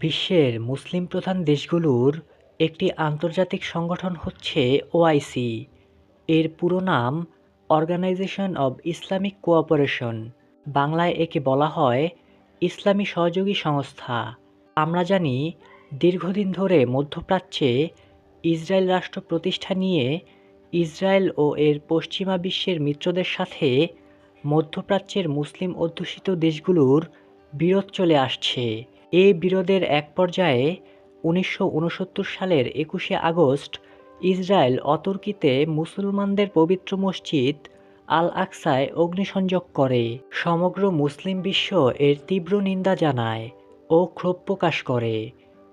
বিশ্বের মুসলিম প্রধান দেশগুলোর একটি আন্তর্জাতিক সংগঠন হচ্ছে ওআইসি এর পুরো নাম অর্গানাইজেশন অব ইসলামিক কোঅপারেশন বাংলায় একে বলা হয় ইসলামী সহযোগী সংস্থা। আমরা জানি, দীর্ঘদিন ধরে মধ্যপ্রাচ্যে ইসরায়েল রাষ্ট্র প্রতিষ্ঠা নিয়ে ইসরায়েল ও এর পশ্চিমা বিশ্বের মিত্রদের সাথে মধ্যপ্রাচ্যের মুসলিম অধ্যুষিত দেশগুলোর বিরোধ চলে আসছে। এই বিরোধের এক পর্যায়ে উনিশশো উনসত্তর সালের একুশে আগস্ট ইসরায়েল অতর্কিতে মুসলমানদের পবিত্র মসজিদ আল আকসায় অগ্নিসংযোগ করে। সমগ্র মুসলিম বিশ্ব এর তীব্র নিন্দা জানায় ও ক্ষোভ প্রকাশ করে।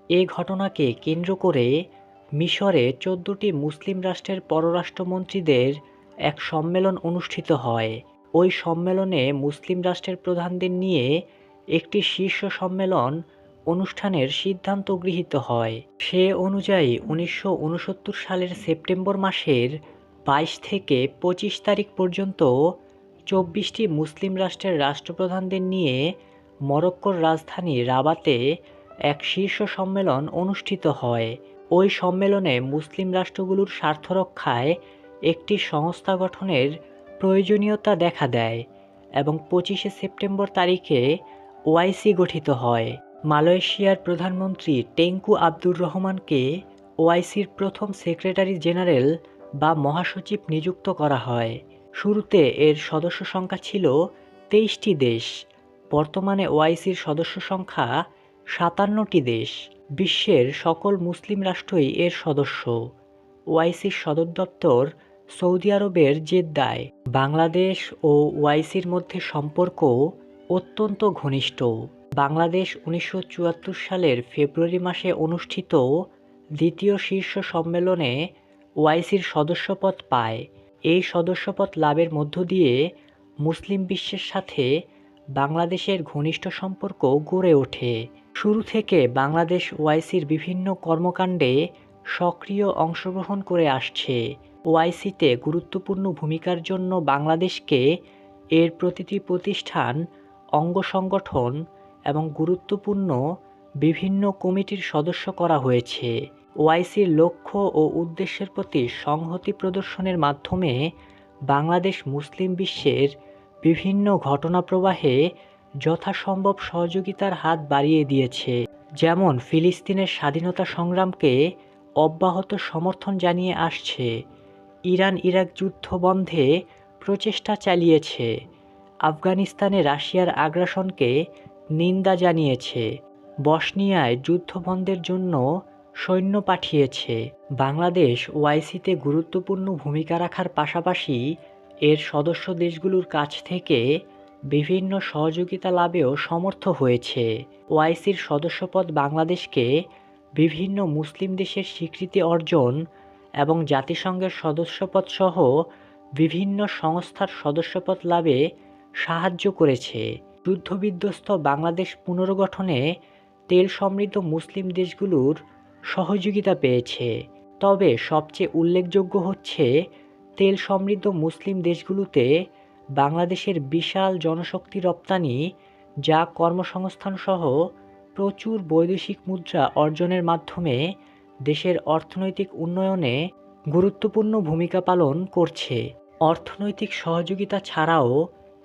এ ঘটনাকে কেন্দ্র করে মিশরে চোদ্দটি মুসলিম রাষ্ট্রের পররাষ্ট্রমন্ত্রীদের এক সম্মেলন অনুষ্ঠিত হয়। ওই সম্মেলনে মুসলিম রাষ্ট্রের প্রধানদের নিয়ে একটি শীর্ষ সম্মেলন অনুষ্ঠানের সিদ্ধান্ত গৃহীত হয়। সে অনুযায়ী উনিশশো উনসত্তর সালের সেপ্টেম্বর মাসের বাইশ থেকে পঁচিশ তারিখ পর্যন্ত চব্বিশটি মুসলিম রাষ্ট্রের রাষ্ট্রপ্রধানদের নিয়ে মরক্কোর রাজধানী রাবাতে এক শীর্ষ সম্মেলন অনুষ্ঠিত হয়। ওই সম্মেলনে মুসলিম রাষ্ট্রগুলোর স্বার্থ রক্ষায় একটি সংস্থা গঠনের প্রয়োজনীয়তা দেখা দেয় এবং পঁচিশে সেপ্টেম্বর তারিখে ওআইসি গঠিত হয়। মালয়েশিয়ার প্রধানমন্ত্রী টেঙ্কু আব্দুর রহমানকে ওআইসির প্রথম সেক্রেটারি জেনারেল বা মহাসচিব নিযুক্ত করা হয়। শুরুতে এর সদস্য সংখ্যা ছিল তেইশটি দেশ। বর্তমানে ওআইসির সদস্য সংখ্যা সাতান্নটি দেশ। বিশ্বের সকল মুসলিম রাষ্ট্রই এর সদস্য। ওআইসির সদর দপ্তর সৌদি আরবের জেদ্দায়। বাংলাদেশ ও ওআইসির মধ্যে সম্পর্ক অত্যন্ত ঘনিষ্ঠ। বাংলাদেশ উনিশশো চুয়াত্তর সালের ফেব্রুয়ারি মাসে অনুষ্ঠিত দ্বিতীয় শীর্ষ সম্মেলনে ওআইসির সদস্যপদ পায়। এই সদস্যপদ লাভের মধ্য দিয়ে মুসলিম বিশ্বের সাথে বাংলাদেশের ঘনিষ্ঠ সম্পর্ক গড়ে ওঠে। শুরু থেকে বাংলাদেশ ওআইসির বিভিন্ন কর্মকাণ্ডে সক্রিয় অংশগ্রহণ করে আসছে। ওআইসিতে গুরুত্বপূর্ণ ভূমিকার জন্য বাংলাদেশকে এর প্রতিটি প্রতিষ্ঠান, অঙ্গ সংগঠন এবং গুরুত্বপূর্ণ বিভিন্ন কমিটির সদস্য করা হয়েছে। ওআইসির লক্ষ্য ও উদ্দেশ্যের প্রতি সংহতি প্রদর্শনের মাধ্যমে বাংলাদেশ মুসলিম বিশ্বের বিভিন্ন ঘটনা প্রবাহে যথাসম্ভব সহযোগিতার হাত বাড়িয়ে দিয়েছে। যেমন, ফিলিস্তিনের স্বাধীনতা সংগ্রামকে অব্যাহত সমর্থন জানিয়ে আসছে। ইরান ইরাক যুদ্ধ বন্ধে প্রচেষ্টা চালিয়েছে। আফগানিস্তানে রাশিয়ার আগ্রাসনকে নিন্দা জানিয়েছে। বসনিয়ায় যুদ্ধবন্ধের জন্য সৈন্য পাঠিয়েছে। বাংলাদেশ ওআইসিতে গুরুত্বপূর্ণ ভূমিকা রাখার পাশাপাশি এর সদস্য দেশগুলোর কাছ থেকে বিভিন্ন সহযোগিতা লাভেও সমর্থ হয়েছে। ওআইসির সদস্যপদ বাংলাদেশকে বিভিন্ন মুসলিম দেশের স্বীকৃতি অর্জন এবং জাতিসংঘের সদস্যপদ সহ বিভিন্ন সংস্থার সদস্যপদ লাভে সাহায্য করেছে। যুদ্ধবিধ্বস্ত বাংলাদেশ পুনর্গঠনে তেল সমৃদ্ধ মুসলিম দেশগুলোর সহযোগিতা পেয়েছে। তবে সবচেয়ে উল্লেখযোগ্য হচ্ছে, তেল সমৃদ্ধ মুসলিম দেশগুলোতে বাংলাদেশের বিশাল জনশক্তি রপ্তানি, যা কর্মসংস্থান সহ প্রচুর বৈদেশিক মুদ্রা অর্জনের মাধ্যমে দেশের অর্থনৈতিক উন্নয়নে গুরুত্বপূর্ণ ভূমিকা পালন করছে। অর্থনৈতিক সহযোগিতা ছাড়াও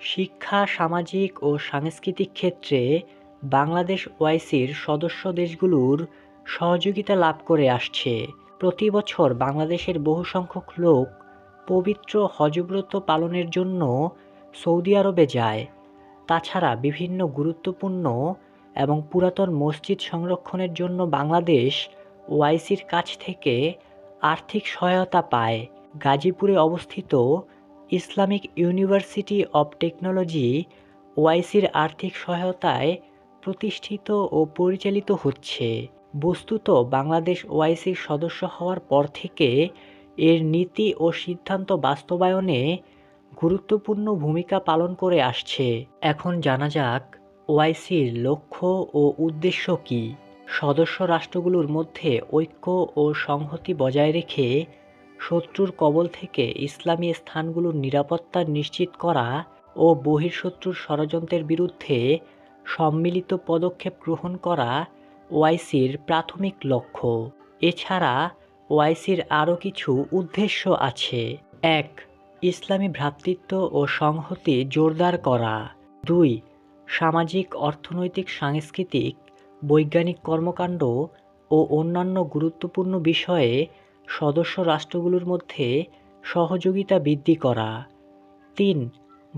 শিক্ষা, সামাজিক ও সাংস্কৃতিক ক্ষেত্রে বাংলাদেশ ওআইসির সদস্য দেশগুলোর সহযোগিতা লাভ করে আসছে। প্রতি বছর বাংলাদেশের বহু সংখ্যক লোক পবিত্র হজব্রত পালনের জন্য সৌদি আরবে যায়। তাছাড়া বিভিন্ন গুরুত্বপূর্ণ এবং পুরাতন মসজিদ সংরক্ষণের জন্য বাংলাদেশ ওআইসির কাছ থেকে আর্থিক সহায়তা পায়। গাজীপুরে অবস্থিত ইসলামিক ইউনিভার্সিটি অব টেকনোলজি ওয়াইসির আর্থিক সহায়তায় প্রতিষ্ঠিত ও পরিচালিত হচ্ছে। বস্তুত বাংলাদেশ ওয়াইসির সদস্য হওয়ার পর থেকে এর নীতি ও সিদ্ধান্ত বাস্তবায়নে গুরুত্বপূর্ণ ভূমিকা পালন করে আসছে। এখন জানা যাক ওয়াইসির লক্ষ্য ও উদ্দেশ্য কী। সদস্য রাষ্ট্রগুলোর মধ্যে ঐক্য ও সংহতি বজায় রেখে শত্রুর কবল থেকে ইসলামী স্থানগুলোর নিরাপত্তা নিশ্চিত করা ও বহির্শত্রুর ষড়যন্ত্রের বিরুদ্ধে সম্মিলিত পদক্ষেপ গ্রহণ করা ওআইসির প্রাথমিক লক্ষ্য। এছাড়া ওআইসির আরও কিছু উদ্দেশ্য আছে। এক, ইসলামী ভ্রাতৃত্ব ও সংহতি জোরদার করা। দুই, সামাজিক, অর্থনৈতিক, সাংস্কৃতিক, বৈজ্ঞানিক কর্মকাণ্ড ও অন্যান্য গুরুত্বপূর্ণ বিষয়ে সদস্য রাষ্ট্রগুলোর মধ্যে সহযোগিতা বৃদ্ধি করা। তিন,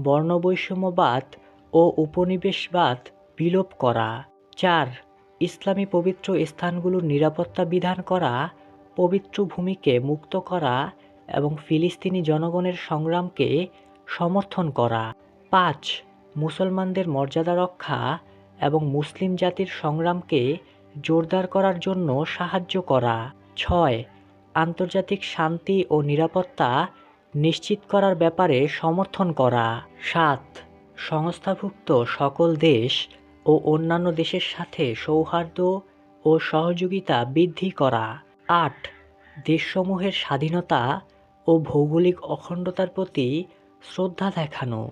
বর্ণবৈষম্যবাদ ও উপনিবেশবাদ বিলোপ করা। চার, ইসলামী পবিত্র স্থানগুলোর নিরাপত্তা বিধান করা, পবিত্র ভূমিকে মুক্ত করা এবং ফিলিস্তিনি জনগণের সংগ্রামকে সমর্থন করা। পাঁচ, মুসলমানদের মর্যাদা রক্ষা এবং মুসলিম জাতির সংগ্রামকে জোরদার করার জন্য সাহায্য করা। ছয় আন্তর্জাতিক শান্তি ও নিরাপত্তা নিশ্চিত করার ব্যাপারে সমর্থন করা। সাত, সংস্থাভুক্ত সকল দেশ ও অন্যান্য দেশের সাথে সৌহার্দ্য ও সহযোগিতা বৃদ্ধি করা। আট, দেশসমূহের স্বাধীনতা ও ভৌগোলিক অখণ্ডতার প্রতি শ্রদ্ধা দেখানো।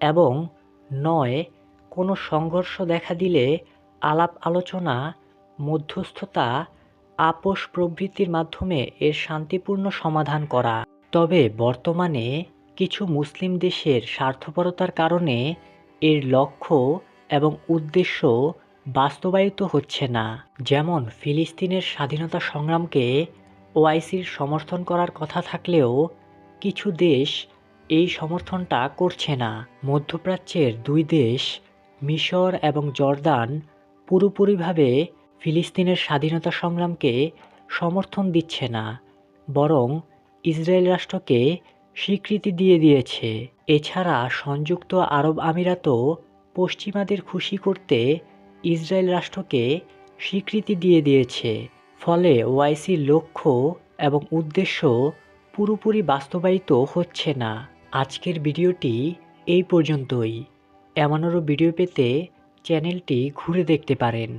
এবং নয়, কোনো সংঘর্ষ দেখা দিলে আলাপ আলোচনা, মধ্যস্থতা আপোষ প্রভৃতির মাধ্যমে এর শান্তিপূর্ণ সমাধান করা। তবে বর্তমানে কিছু মুসলিম দেশের স্বার্থপরতার কারণে এর লক্ষ্য এবং উদ্দেশ্য বাস্তবায়িত হচ্ছে না। যেমন ফিলিস্তিনের স্বাধীনতা সংগ্রামকে ওআইসির সমর্থন করার কথা থাকলেও কিছু দেশ এই সমর্থনটা করছে না। মধ্যপ্রাচ্যের দুই দেশ মিশর এবং জর্দান পুরোপুরিভাবে ফিলিস্তিনের স্বাধীনতা সংগ্রামকে সমর্থন দিচ্ছে না, বরং ইসরায়েল রাষ্ট্রকে স্বীকৃতি দিয়ে দিয়েছে। এছাড়া সংযুক্ত আরব আমিরাতও পশ্চিমাদের খুশি করতে ইসরায়েল রাষ্ট্রকে স্বীকৃতি দিয়ে দিয়েছে। ফলে ওআইসির লক্ষ্য এবং উদ্দেশ্য পুরোপুরি বাস্তবায়িত হচ্ছে না। আজকের ভিডিওটি এই পর্যন্তই। এমন আরও ভিডিও পেতে চ্যানেলটি ঘুরে দেখতে পারেন।